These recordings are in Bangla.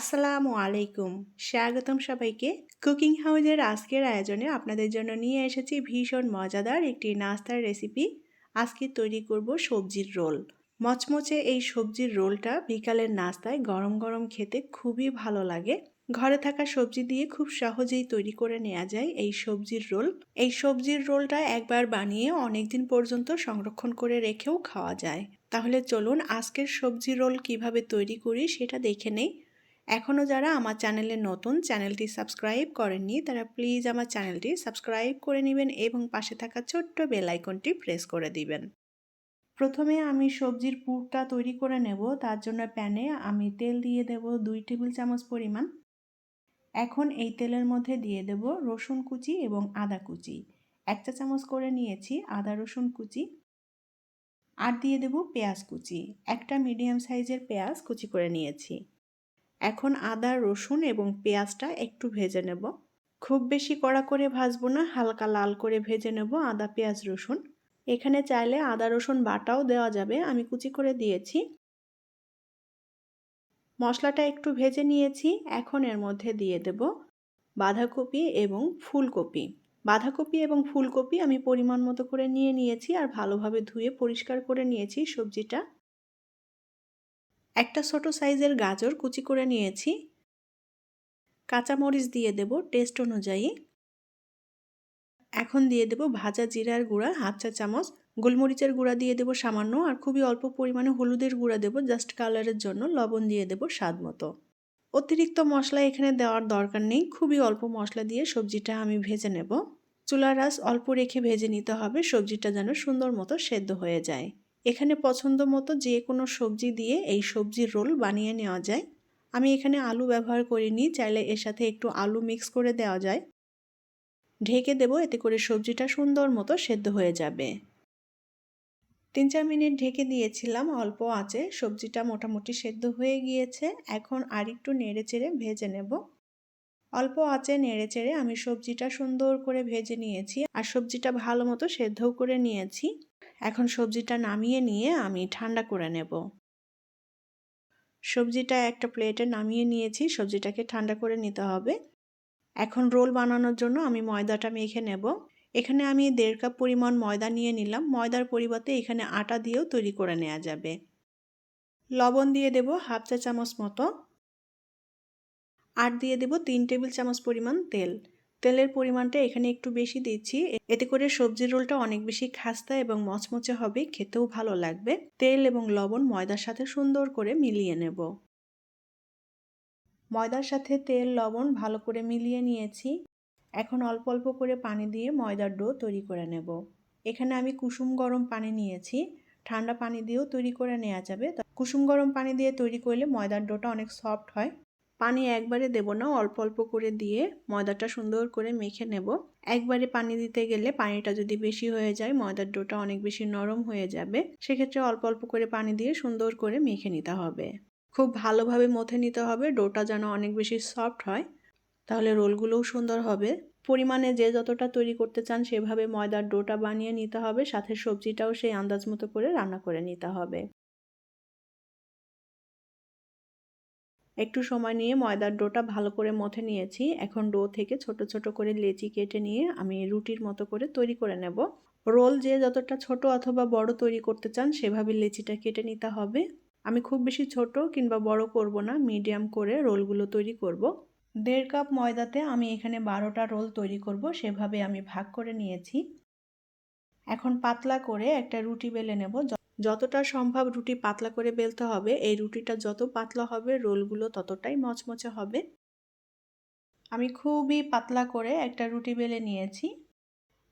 আসসালামু আলাইকুম। স্বাগতম সবাইকে। কুকিং হাউজের আজকের আয়োজনে আপনাদের জন্য নিয়ে এসেছি ভীষণ মজাদার একটি নাস্তার রেসিপি। আজকে তৈরি করব সবজির রোল। মচমচে এই সবজির রোলটা বিকালের নাস্তায় গরম গরম খেতে খুবই ভালো লাগে। ঘরে থাকা সবজি দিয়ে খুব সহজেই তৈরি করে নেওয়া যায় এই সবজির রোল। এই সবজির রোলটা একবার বানিয়ে অনেকদিন পর্যন্ত সংরক্ষণ করে রেখেও খাওয়া যায়। তাহলে চলুন আজকের সবজি রোল কীভাবে তৈরি করি সেটা দেখে নেই। এখনও যারা আমার চ্যানেলে নতুন, চ্যানেলটি সাবস্ক্রাইব করেননি, তারা প্লিজ আমার চ্যানেলটি সাবস্ক্রাইব করে নেবেন এবং পাশে থাকা ছোট্ট বেল আইকনটি প্রেস করে দিবেন। প্রথমে আমি সবজির পুরটা তৈরি করে নেব, তার জন্য প্যানে আমি তেল দিয়ে দেব দুই টেবিল চামচ পরিমাণ। এখন এই তেলের মধ্যে দিয়ে দেব রসুন কুচি এবং আদা কুচি। এক চা চামচ করে নিয়েছি আদা রসুন কুচি। আর দিয়ে দেব পেঁয়াজ কুচি। একটা মিডিয়াম সাইজের পেঁয়াজ কুচি করে নিয়েছি। এখন আদা, রসুন এবং পেঁয়াজটা একটু ভেজে নেব। খুব বেশি কড়া করে ভাজবো না, হালকা লাল করে ভেজে নেব আদা, পেঁয়াজ, রসুন। এখানে চাইলে আদা, রসুন বাটাও দেওয়া যাবে, আমি কুচি করে দিয়েছি। মশলাটা একটু ভেজে নিয়েছি, এখন এর মধ্যে দিয়ে দেব বাঁধাকপি এবং ফুলকপি। বাঁধাকপি এবং ফুলকপি আমি পরিমাণ মতো করে নিয়ে নিয়েছি আর ভালোভাবে ধুয়ে পরিষ্কার করে নিয়েছি সবজিটা। একটা ছোট সাইজের গাজর কুচি করে নিয়েছি। কাঁচামরিচ দিয়ে দেব টেস্ট অনুযায়ী। এখন দিয়ে দেব ভাজা জিরার গুঁড়া হাফ চা চামচ, গোলমরিচের গুঁড়া দিয়ে দেব সামান্য আর খুবই অল্প পরিমাণে হলুদের গুঁড়া দেব জাস্ট কালারের জন্য, লবণ দিয়ে দেব স্বাদ মতো। অতিরিক্ত মশলা এখানে দেওয়ার দরকার নেই, খুবই অল্প মশলা দিয়ে সবজিটা আমি ভেজে নেব। চুলার রাস অল্প রেখে ভেজে নিতে হবে, সবজিটা যেন সুন্দর মতো সেদ্ধ হয়ে যায়। এখানে পছন্দ মতো যে কোনো সবজি দিয়ে এই সবজির রোল বানিয়ে নেওয়া যায়। আমি এখানে আলু ব্যবহার করিনি, চাইলে এর সাথে একটু আলু মিক্স করে দেওয়া যায়। ঢেকে দেব, এতে করে সবজিটা সুন্দর মতো সেদ্ধ হয়ে যাবে। তিন চার মিনিট ঢেকে দিয়েছিলাম, অল্প আঁচে সবজিটা মোটামুটি সেদ্ধ হয়ে গিয়েছে। এখন আর একটু নেড়ে চেড়ে ভেজে নেব। অল্প আঁচে নেড়ে চেড়ে আমি সবজিটা সুন্দর করে ভেজে নিয়েছি, আর সবজিটা ভালো মতো সেদ্ধও করে নিয়েছি। এখন সবজিটা নামিয়ে নিয়ে আমি ঠান্ডা করে নেব। সবজিটা একটা প্লেটে নামিয়ে নিয়েছি, সবজিটাকে ঠান্ডা করে নিতে হবে। এখন রোল বানানোর জন্য আমি ময়দাটা মেখে নেব। এখানে আমি দেড় কাপ পরিমাণ ময়দা নিয়ে নিলাম। ময়দার পরিবর্তে এখানে আটা দিয়েও তৈরি করে নেওয়া যাবে। লবণ দিয়ে দেব হাফ চা চামচ মতো। আর দিয়ে দেব তিন টেবিল চামচ পরিমাণ তেল। তেলের পরিমাণটা এখানে একটু বেশি দিচ্ছি। এতে করে সবজির রোলটা অনেক বেশি খাস্তা এবং মচমচে হবে, খেতেও ভালো লাগবে। তেল এবং লবণ ময়দার সাথে সুন্দর করে মিলিয়ে নেব। ময়দার সাথে তেল, লবণ ভালো করে মিলিয়ে নিয়েছি। এখন অল্প অল্প করে পানি দিয়ে ময়দার ডো তৈরি করে নেব। এখানে আমি কুসুম গরম পানি নিয়েছি। ঠান্ডা পানি দিয়েও তৈরি করে নেওয়া যাবে। কুসুম গরম পানি দিয়ে তৈরি করলে ময়দার ডোটা অনেক সফট হয়। পানি একবারে দেব না, অল্প অল্প করে দিয়ে ময়দাটা সুন্দর করে মেখে নেব। একবারে পানি দিতে গেলে পানিটা যদি বেশি হয়ে যায়, ময়দার ডোটা অনেক বেশি নরম হয়ে যাবে। সেক্ষেত্রে অল্প অল্প করে পানি দিয়ে সুন্দর করে মেখে নিতে হবে। খুব ভালোভাবে মথে নিতে হবে, ডোটা যেন অনেক বেশি সফট হয়, তাহলে রোলগুলোও সুন্দর হবে। পরিমাণে যে যতটা তৈরি করতে চান, সেভাবে ময়দার ডোটা বানিয়ে নিতে হবে, সাথে সবজিটাও সেই আন্দাজ মতো করে রান্না করে নিতে হবে। একটু সময় নিয়ে ময়দার ডোটা ভালো করে মথে নিয়েছি। এখন ডো থেকে ছোট ছোট করে লেচি কেটে নিয়ে আমি রুটির মতো করে তৈরি করে নেব। রোল যে যতটা ছোট অথবা বড় তৈরি করতে চান, সেভাবে লেচিটা কেটে নিতে হবে। আমি খুব বেশি ছোট কিংবা বড় করব না, মিডিয়াম করে রোলগুলো তৈরি করব। দেড় কাপ ময়দাতে আমি এখানে বারোটা রোল তৈরি করব, সেভাবে আমি ভাগ করে নিয়েছি। এখন পাতলা করে একটা রুটি বেলে নেব। যতটা সম্ভব রুটি পাতলা করে বেলতে হবে। এই রুটিটা যত পাতলা হবে, রোলগুলো ততটাই মচমচে হবে। আমি খুবই পাতলা করে একটা রুটি বেলে নিয়েছি।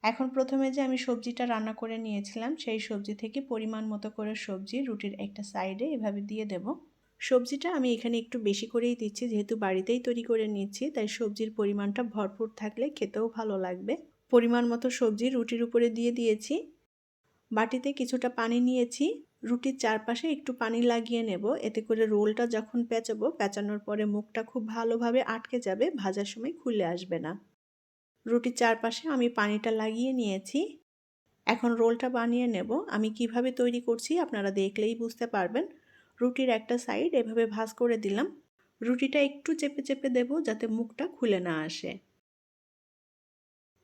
এখন প্রথমে যে আমি সবজিটা রান্না করে নিয়েছিলাম, সেই সবজি থেকে পরিমাণ মতো করে সবজি রুটির একটা সাইডে এভাবে দিয়ে দেব। সবজিটা আমি এখানে একটু বেশি করেই দিচ্ছি, যেহেতু বাড়িতেই তৈরি করে নিচ্ছি, তাই সবজির পরিমাণটা ভরপুর থাকলে খেতেও ভালো লাগবে। পরিমাণ মতো সবজি রুটির উপরে দিয়ে দিয়েছি। বাটিতে কিছুটা পানি নিয়েছি, রুটির চারপাশে একটু পানি লাগিয়ে নেব। এতে করে রোলটা যখন পেঁচাবো, পেঁচানোর পরে মুখটা খুব ভালোভাবে আটকে যাবে, ভাজার সময় খুলে আসবে না। রুটির চারপাশে আমি পানিটা লাগিয়ে নিয়েছি। এখন রোলটা বানিয়ে নেব। আমি কীভাবে তৈরি করছি আপনারা দেখলেই বুঝতে পারবেন। রুটির একটা সাইড এভাবে ভাজ করে দিলাম। রুটিটা একটু চেপে চেপে দেব যাতে মুখটা খুলে না আসে।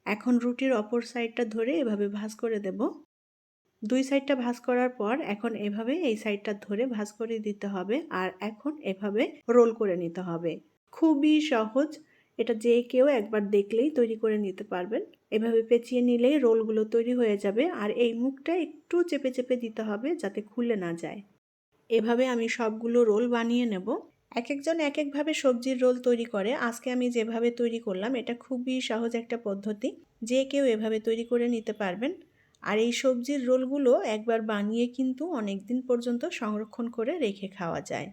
এখন রুটির অপর সাইডটা ধরে এভাবে ভাজ করে দেব। দুই সাইডটা ভাজ করার পর এখন এভাবে এই সাইডটা ধরে ভাজ করে দিতে হবে আর এখন এভাবে রোল করে নিতে হবে। খুবই সহজ। এটা যে কেউ একবার দেখলেই তৈরি করে নিতে পারবেন। এভাবে পেঁচিয়ে নিলেই রোলগুলো তৈরি হয়ে যাবে আর এই মুখটা একটু চেপে চেপে দিতে হবে যাতে খুলে না যায়। এভাবে আমি সবগুলো রোল বানিয়ে নেব। এক একজন এক একভাবে সবজির রোল তৈরি করে। আজকে আমি যেভাবে তৈরি করলাম, এটা খুবই সহজ একটা পদ্ধতি। যে কেউ এভাবে তৈরি করে নিতে পারবেন। আর এই সবজির রোলগুলো একবার বানিয়ে কিন্তু অনেক দিন পর্যন্ত সংরক্ষণ করে রেখে খাওয়া যায়।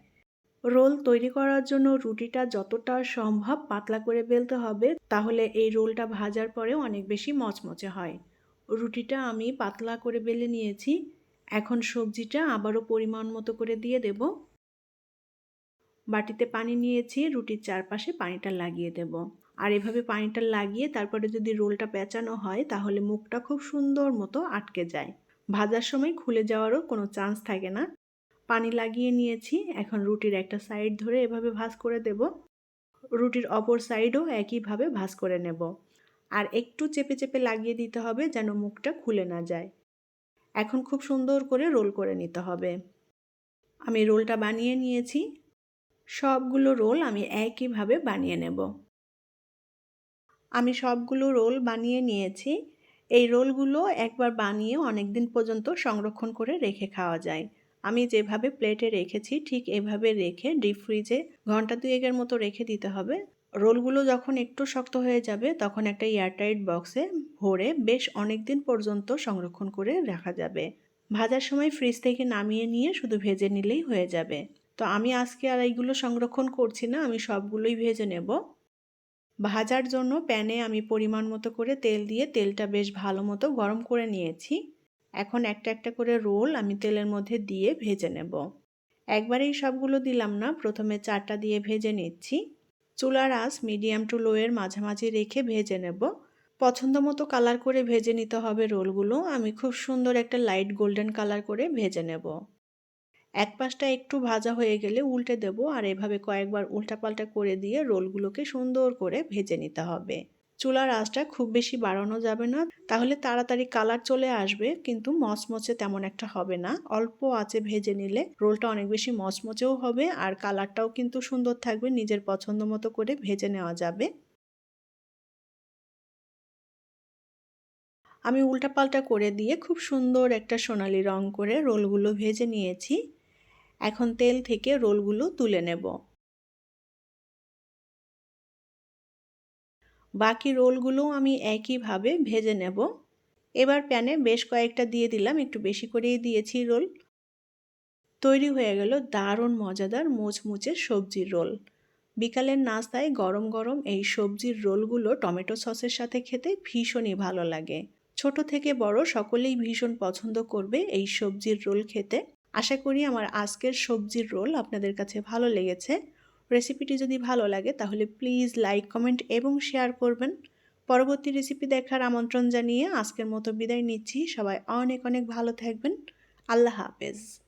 রোল তৈরি করার জন্য রুটিটা যতটা সম্ভব পাতলা করে বেলতে হবে, তাহলে এই রোলটা ভাজার পরে অনেক বেশি মচমচে হয়। রুটিটা আমি পাতলা করে বেলে নিয়েছি। এখন সবজিটা আবারও পরিমাণ মতো করে দিয়ে দেব। বাটিতে পানি নিয়েছি, রুটির চারপাশে পানিটা লাগিয়ে দেব। আর এভাবে পানিটা লাগিয়ে তারপরে যদি রোলটা পেঁচানো হয়, তাহলে মুখটা খুব সুন্দর মতো আটকে যায়। ভাজার সময় খুলে যাওয়ারও কোনো চান্স থাকে না। পানি লাগিয়ে নিয়েছি, এখন রুটির একটা সাইড ধরে এভাবে ভাজ করে দেব। রুটির অপর সাইডও একইভাবে ভাজ করে নেব। আর একটু চেপে চেপে লাগিয়ে দিতে হবে যেন মুখটা খুলে না যায়। এখন খুব সুন্দর করে রোল করে নিতে হবে। আমি রোলটা বানিয়ে নিয়েছি। সবগুলো রোল আমি একইভাবে বানিয়ে নেব। আমি সবগুলো রোল বানিয়ে নিয়েছি। এই রোলগুলো একবার বানিয়ে অনেক দিন পর্যন্ত সংরক্ষণ করে রেখে খাওয়া যায়। আমি যেভাবে প্লেটে রেখেছি ঠিক এভাবে রেখে ডিপ ফ্রিজে ঘণ্টা দুয়েকের মতো রেখে দিতে হবে। রোলগুলো যখন একটু শক্ত হয়ে যাবে তখন একটা এয়ারটাইট বক্সে ভরে বেশ অনেক দিন পর্যন্ত সংরক্ষণ করে রাখা যাবে। ভাজার সময় ফ্রিজ থেকে নামিয়ে নিয়ে শুধু ভেজে নিলেই হয়ে যাবে। তো আমি আজকে আর এইগুলো সংরক্ষণ করছি না, আমি সবগুলোই ভেজে নেব। ভাজার জন্য প্যানে আমি পরিমাণ মতো করে তেল দিয়ে তেলটা বেশ ভালো মতো গরম করে নিয়েছি। এখন একটা একটা করে রোল আমি তেলের মধ্যে দিয়ে ভেজে নেব। একবারেই সবগুলো দিলাম না, প্রথমে চারটা দিয়ে ভেজে নিচ্ছি। চুলার আঁচ মিডিয়াম টু লোয়ের মাঝামাঝি রেখে ভেজে নেব। পছন্দ মতো কালার করে ভেজে নিতে হবে রোলগুলো। আমি খুব সুন্দর একটা লাইট গোল্ডেন কালার করে ভেজে নেব। এক পাশটা একটু ভাজা হয়ে গেলে উল্টে দেব আর এভাবে কয়েকবার উল্টাপাল্টা করে দিয়ে রোলগুলোকে সুন্দর করে ভেজে নিতে হবে। চুলার আঁচটা খুব বেশি বাড়ানো যাবে না, তাহলে তাড়াতাড়ি কালার চলে আসবে, কিন্তু মচমচে তেমন একটা হবে না। অল্প আঁচে ভেজে নিলে রোলটা অনেক বেশি মচমচেও হবে আর কালারটাও কিন্তু সুন্দর থাকবে, নিজের পছন্দ মতো করে ভেজে নেওয়া যাবে। আমি উল্টাপাল্টা করে দিয়ে খুব সুন্দর একটা সোনালি রং করে রোলগুলো ভেজে নিয়েছি। এখন তেল থেকে রোলগুলো তুলে নেব। বাকি রোলগুলো আমি একইভাবে ভেজে নেব। এবার প্যানে বেশ কয়েকটা দিয়ে দিলাম, একটু বেশি করেই দিয়েছি রোল। তৈরি হয়ে গেল দারুণ মজাদার মুচমুচে সবজির রোল। বিকালের নাস্তায় গরম গরম এই সবজির রোলগুলো টমেটো সসের সাথে খেতে ভীষণই ভালো লাগে। ছোট থেকে বড় সকলেই ভীষণ পছন্দ করবে এই সবজির রোল খেতে। আশা করি আমার আজকের সবজির রোল আপনাদের কাছে ভালো লেগেছে। রেসিপিটি যদি ভালো লাগে তাহলে প্লিজ লাইক, কমেন্ট এবং শেয়ার করবেন। পরবর্তী রেসিপি দেখার আমন্ত্রণ জানিয়ে আজকের মতো বিদায় নিচ্ছি। সবাই অনেক অনেক ভালো থাকবেন। আল্লাহ হাফেজ।